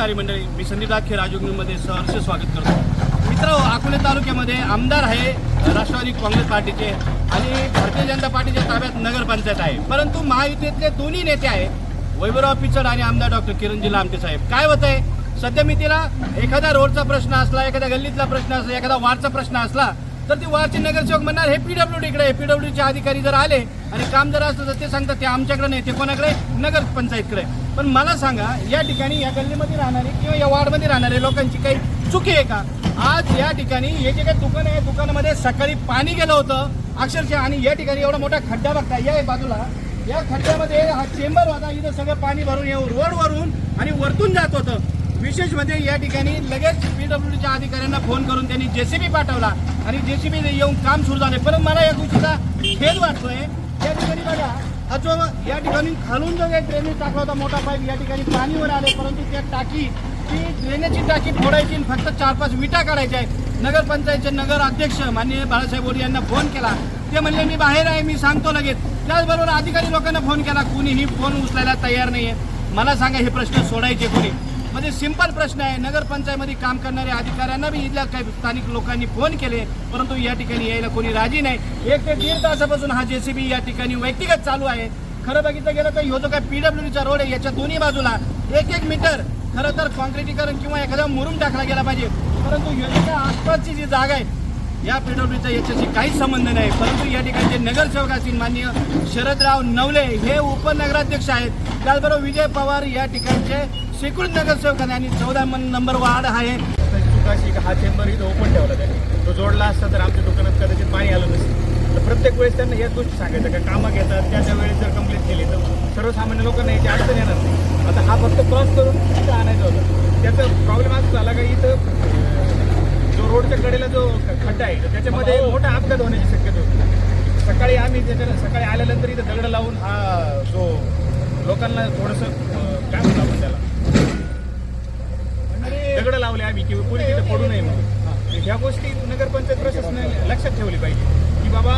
नारी मंडळी मी संदीप दाखे राजयोगमध्ये सहर्ष स्वागत करतो. मित्र अकोले तालुक्यामध्ये आमदार आहे राष्ट्रवादी काँग्रेस पार्टीचे आणि भारतीय जनता पार्टीच्या ताब्यात नगरपंचायत आहे. परंतु महायुतीतले दोन्ही नेते आहे वैभवराव पिचड आणि आमदार डॉक्टर किरणजी लामटे साहेब. काय होत आहे सध्या मी तिला एखादा रोडचा प्रश्न असला एखाद्या गल्लीतला प्रश्न असला एखादा वार्डचा प्रश्न असला तर ती वार्डचे नगरसेवक म्हणणार हे पीडब्ल्यू डीकडे आहे. पीडब्ल्यूचे अधिकारी जर आले आणि काम जर असलं तर ते सांगतात ते आमच्याकडे नाही ते कोणाकडे नगर पंचायतकडे पण मला सांगा या ठिकाणी या गल्लीमध्ये राहणारे किंवा या वार्डमध्ये राहणारे लोकांची काही चुकी आहे का? आज या ठिकाणी हे जे काही दुकान आहे दुकानामध्ये सकाळी पाणी गेलं होतं अक्षरशः आणि या ठिकाणी एवढा मोठा खड्डा बघता या बाजूला या खड्ड्यामध्ये हा चेंबर होता. इथं सगळं पाणी भरून येऊन रोडवरून आणि वरतून जात होतं. विशेष म्हणजे या ठिकाणी लगेच पीडब्ल्यूडीच्या अधिकाऱ्यांना फोन करून त्यांनी जेसीबी पाठवला आणि जेसीबी येऊन काम सुरू झाले. परंतु मला या गोष्टीचा खेद वाटतोय. या ठिकाणी बघा हा जो या ठिकाणी खालून जो काही ड्रेनेज टाकला होता मोठा पाईप या ठिकाणी पाणीवर आले परंतु त्या टाकी ती ड्रेनेजची टाकी फोडायची आणि फक्त चार पाच विटा काढायच्या आहेत. नगरपंचायतचे नगर अध्यक्ष माननीय बाळासाहेब बोरी यांना फोन केला. ते म्हणले मी बाहेर आहे मी सांगतो लगेच. त्याचबरोबर अधिकारी लोकांना फोन केला कुणीही फोन उचलायला तयार नाहीये. मला सांगा हे प्रश्न सोडायचे कोणी? म्हणजे सिंपल प्रश्न आहे. नगरपंचायतमध्ये काम करणाऱ्या अधिकाऱ्यांना बी इथल्या काही स्थानिक लोकांनी फोन केले परंतु या ठिकाणी यायला कोणी राजी नाही. एक ते दीड तासापासून हा जेसीबी या ठिकाणी व्यक्तिगत चालू आहे. खरं बघितलं गेलं तर ह्यो जो काय पीडब्ल्यूडीचा रोड आहे याच्या दोन्ही बाजूला एक एक मीटर खरं तर कॉन्क्रिटीकरण किंवा एखादा मुरुम टाकला गेला पाहिजे. परंतु याच्या आसपासची जी जागा आहे या पीडब्ल्यूचा याच्याशी काहीच संबंध नाही. परंतु या ठिकाणचे नगरसेवक असतील माननीय शरदराव नवले हे उपनगराध्यक्ष आहेत. त्याचबरोबर विजय पवार या ठिकाणचे शेकडो नगरसेवक आहेत आणि चौदा नंबर वार्ड आहे. चुकाशी हा चेंबर इथं ओपन ठेवला त्याने. तो जोडला असता तर आमच्या दुकानात कदाचित पाणी आलं नसतं. तर प्रत्येक वेळेस त्यांना याच गोष्टी सांगायचं का कामं घेतात त्या त्या वेळेस जर कंप्लीट केली तर सर्वसामान्य लोकांना याची अडचण येणार नाही. आता हा फक्त क्रॉस करून तिथं आणायचा होता. त्याचा प्रॉब्लेम असा झाला का इथं रोडच्या कडेला जो खड्डा आहे त्याच्यामध्ये मोठा अपघात होण्याची शक्यता होती सकाळी आम्ही त्याच्या सकाळी आल्यानंतर इथं दगड लावून हा जो लोकांना थोडंसं काय म्हणतो आपण त्याला. दगड लावले आम्ही की कोणी तिथे पडू नये म्हणून. ह्या गोष्टी नगरपंचायत प्रशासनाने लक्षात ठेवली पाहिजे की बाबा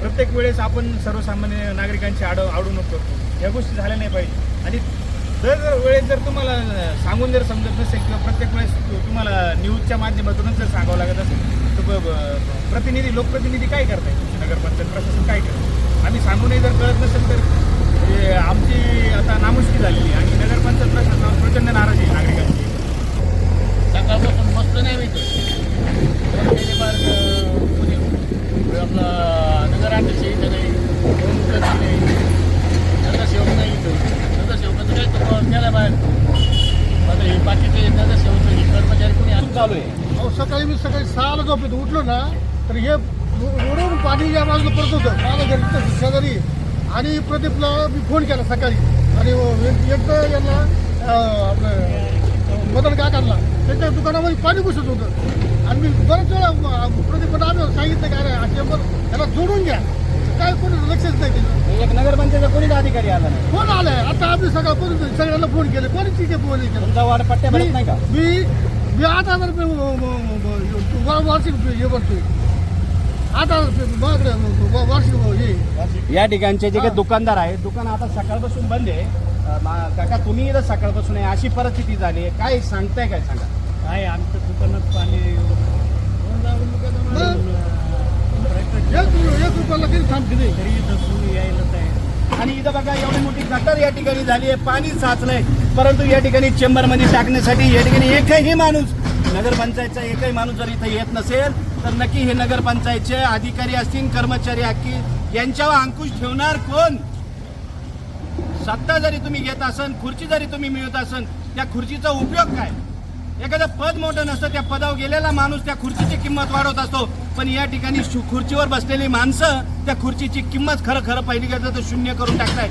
प्रत्येक वेळेस आपण सर्वसामान्य नागरिकांची आड अडवणूक करतो. ह्या गोष्टी झाल्या नाही पाहिजे. आणि दर जर वेळेस जर तुम्हाला सांगून जर समजत नसेल किंवा प्रत्येक वेळेस तुम्हाला न्यूजच्या माध्यमातूनच जर सांगावं लागत असेल तर ब- प्रतिनिधी लोकप्रतिनिधी काय करताय नगरपंचायत प्रशासन काय करतं आम्ही सांगूनही जर कळत नसेल तर हे आमची आता नामुष्की झालेली आहे आणि नगरपंचायत प्रशासनावर प्रचंड नाराजी आहे नागरिकांची सकाळपासून बसलो नाही मी इथं गेले मार्ग पुणे आपला नगर अध्यक्ष इथं नाही दोन मुलं नाही नगरसेवक नाही इथं नगरसेवकाचं काय तो त्याला बाहेर आता हे बाकीचे नगरसेवक हे कर्मचारी कोणी अजून चालू आहे. अहो सकाळी मी सकाळी सहाला झोपेत उठलो ना तर हे रोडवरून पाणी या बाजूला पडत होतं. माझ्या घरी शेजारी आणि प्रदीपला मी फोन केला सकाळी. आणि एक एक तर यांना आपलं मदन काकांना त्यांच्या दुकानामध्ये पाणी घुसत होतं. आणि मी बऱ्याच वेळा प्रदीपला आम्ही सांगितलं की अरे हा चेंबर याला जोडून घ्या. काय कोणी लक्षच नाही केलं एक नगरपंचायतचा कोणीच अधिकारी आला नाही. फोन आलाय? आता आम्ही सकाळपासून सगळ्यांना फोन केले. कोणी तिथे फोन केलं. तुमचा पट्ट्या नाही का? मी मी आठ हजार रुपये वार्षिक हे भरतोय. आठ हजार रुपये वार्षिक हे या. ठिकाणचे जे काही दुकानदार आहेत दुकान आता सकाळपासून बंद आहे. काका तुम्ही इथं सकाळपासून आहे अशी परिस्थिती झाली आहे. काय सांगताय काय सांगा? काय आमच्या दुकानात पाणी एक एक रुपयाला काही थांबते नाही तरी इथं तुम्ही यायला तयार आणि इथं बघा एवढी मोठी गटर या ठिकाणी झाली आहे पाणी साचलंय. परंतु या ठिकाणी चेंबरमध्ये टाकण्यासाठी या ठिकाणी एकही माणूस नगरपंचायतचा एकही माणूस जर इथं येत नसेल तर नक्की हे नगरपंचायतचे अधिकारी असतील कर्मचारी असतील यांच्यावर अंकुश ठेवणार कोण? सत्ता जरी तुम्ही घेत असन खुर्ची जरी तुम्ही मिळवत असन त्या खुर्चीचा उपयोग काय? एखादं पद मोठं नसतं त्या पदावर गेलेला माणूस त्या खुर्चीची किंमत वाढवत असतो. पण या ठिकाणी शु- खुर्चीवर बसलेली माणसं त्या खुर्चीची किंमत खरं खरं पहिली गेलं तर शून्य करून टाकताय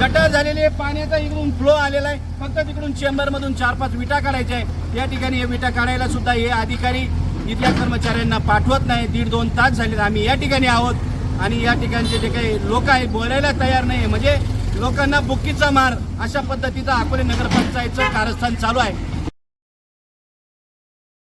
गटर झालेली आहे पाण्याचा इकडून फ्लो आलेला आहे. फक्त तिकडून चेंबरमधून चार पाच विटा काढायच्या आहे या ठिकाणी हे विटा काढायला सुद्धा हे अधिकारी इथल्या कर्मचाऱ्यांना पाठवत नाही. दीड दोन तास झाले आम्ही या ठिकाणी आहोत आणि या ठिकाणचे जे काही लोक आहेत बोलायला तयार नाही म्हणजे लोकांना बुक्कीचा मार अशा पद्धतीचं अकोले नगरपंचायतचं कारस्थान चालू आहे.